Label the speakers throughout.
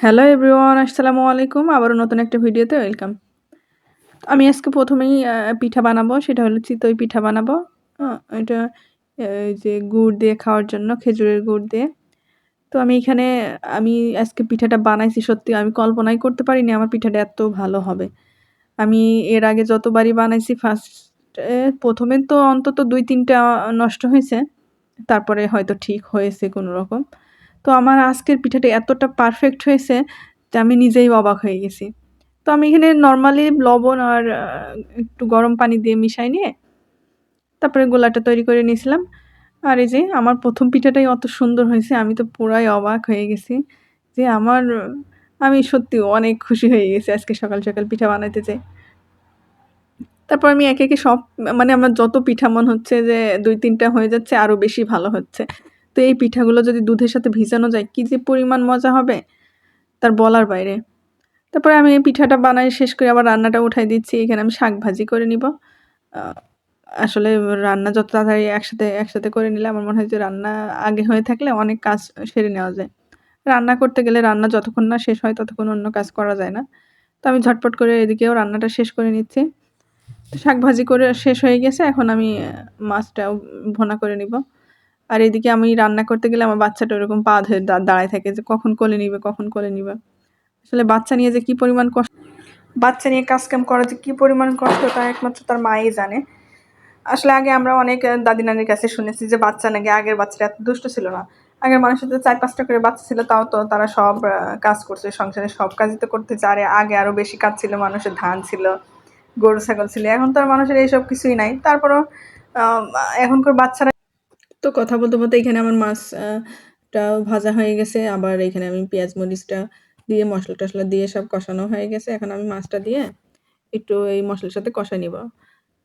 Speaker 1: Hello everyone আসসালামু আলাইকুম। আবারও নতুন একটা ভিডিওতে ওয়েলকাম। আমি আজকে প্রথমেই পিঠা বানাবো, সেটা হলো চিতই পিঠা বানাবো। এটা যে গুড় দিয়ে খাওয়ার জন্য, খেজুরের গুড় দিয়ে। তো আমি এখানে, আমি আজকে পিঠাটা বানাইছি সত্যি, আমি কল্পনাই করতে পারিনি আমার পিঠাটা এত ভালো হবে। আমি এর আগে যতবারই বানাইছি ফার্স্ট প্রথমে তো অন্তত দুই তিনটা নষ্ট হয়েছে। তারপরে হয়তো ঠিক হয়েছে কোনো রকম তো আমার আজকের পিঠাটা এতটা পারফেক্ট হয়েছে যে আমি নিজেই অবাক হয়ে গেছি। তো আমি এখানে নর্মালি লবণ আর একটু গরম পানি দিয়ে মিশাই নিয়ে তারপরে গোলাটা তৈরি করে নিয়েছিলাম। আর এই যে আমার প্রথম পিঠাটাই অত সুন্দর হয়েছে, আমি তো পুরাই অবাক হয়ে গেছি যে আমার, আমি সত্যি অনেক খুশি হয়ে গেছি আজকে সকাল সকাল পিঠা বানাইতে যাই তারপর আমি একে একে সব মানে আমার যত পিঠা মন হচ্ছে যে দুই তিনটা হয়ে যাচ্ছে আরও বেশি ভালো হচ্ছে। তো এই পিঠাগুলো যদি দুধের সাথে ভিজানো যায়, কী যে পরিমাণ মজা হবে? তার বলার বাইরে। তারপরে আমি এই পিঠাটা বানাই, শেষ করে আবার রান্নাটা উঠাই দিচ্ছি। এখানে আমি শাক ভাজি করে নিব। আসলে রান্না যত তাড়াতাড়ি একসাথে একসাথে করে নিলে আমার মনে হয় যে রান্না আগে হয়ে থাকলে অনেক কাজ সেরে নেওয়া যায়। রান্না করতে গেলে রান্না যতক্ষণ না শেষ হয়, ততক্ষণ অন্য কাজ করা যায় না। তো আমি ঝটপট করে এদিকেও রান্নাটা শেষ করে নিচ্ছি। তো শাক ভাজি করে শেষ হয়ে গেছে। এখন আমি মাছটাও ভোনা করে নিব। আর এদিকে আমি রান্না করতে গেলে আমার বাচ্চাটা ওরকম পা ধরে দাঁড়ায় থাকে যে কখন কোলে নিবে, কখন কোলে নিবে। আসলে বাচ্চা নিয়ে যে কি পরিমাণ কষ্ট বাচ্চা নিয়ে কাজ কাম করা যে কি পরিমাণ কষ্ট তা একমাত্র তার মাই জানে। আসলে আগে আমরা অনেক দাদি নানির কাছে শুনেছি যে বাচ্চা নাকি আগের বাচ্চাটা এত দুষ্ট ছিল না। আগের মানুষের তো চার পাঁচটা করে বাচ্চা ছিল, তাও তো তারা সব কাজ করছে, সংসারে সব কাজই তো করতে চারে আগে আরও বেশি কাজ ছিল, মানুষের ধান ছিল, গরু, ছাগল ছিল। এখন তো আর মানুষের এইসব কিছুই নাই। তারপরও এখনকার বাচ্চারা তো কথা বলতে বলতে এখানে আমার মাছটা ভাজা হয়ে গেছে। আবার এখানে আমি পেঁয়াজ মরিচটা দিয়ে মশলা টশলা দিয়ে সব কষানো হয়ে গেছে। এখন আমি মাছটা দিয়ে একটু এই মশলার সাথে কষাই নিব।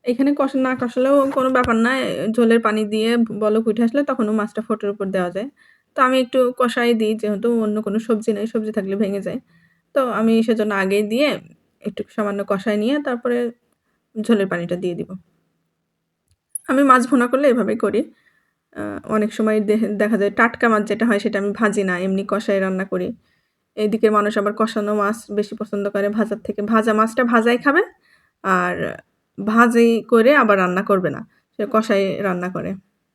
Speaker 1: এখানে কষা, না কষালেও কোনো ব্যাপার না ঝোলের পানি দিয়ে বলক উঠে আসলে তখনও মাছটা ফোটের উপর দেওয়া যায়। তো আমি একটু কষাই দিই, যেহেতু অন্য কোনো সবজি নেই, সবজি থাকলে ভেঙে যায়। তো আমি সেজন্য আগেই দিয়ে একটু সামান্য কষাই নিয়ে তারপরে ঝোলের পানিটা দিয়ে দিব। আমি মাছ ভুনা করলে এভাবেই করি। অনেক সময় দেখা যায় টাটকা মাছ যেটা হয় সেটা আমি ভাজি না, এমনি কষাই রান্না করি। এইদিকে মানুষ আবার কষানো মাছ বেশি পছন্দ করে ভাজার থেকে। ভাজা মাছটা ভাজাই খাবে আর ভাজি করে আবার রান্না করবে না, সে কষাই রান্না করে।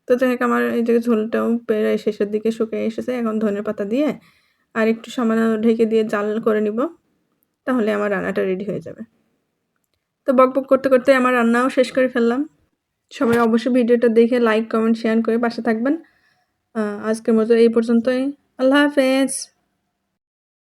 Speaker 1: তো যাই হোক, আমার এই যে ঝোলটাও প্রায় শেষের দিকে শুকিয়ে এসেছে, এখন ধনে পাতা দিয়ে আর একটু সামান্য ঢেকে দিয়ে জাল করে নিব, তাহলে আমার রান্নাটা রেডি হয়ে যাবে। তো বক বক করতে করতে আমার রান্নাও শেষ করে ফেললাম। সবাই অবশ্যই ভিডিওটা দেখে লাইক কমেন্ট শেয়ার করে পাশে থাকবেন। আজকের মতো এই পর্যন্তই। আল্লাহ হাফেজ।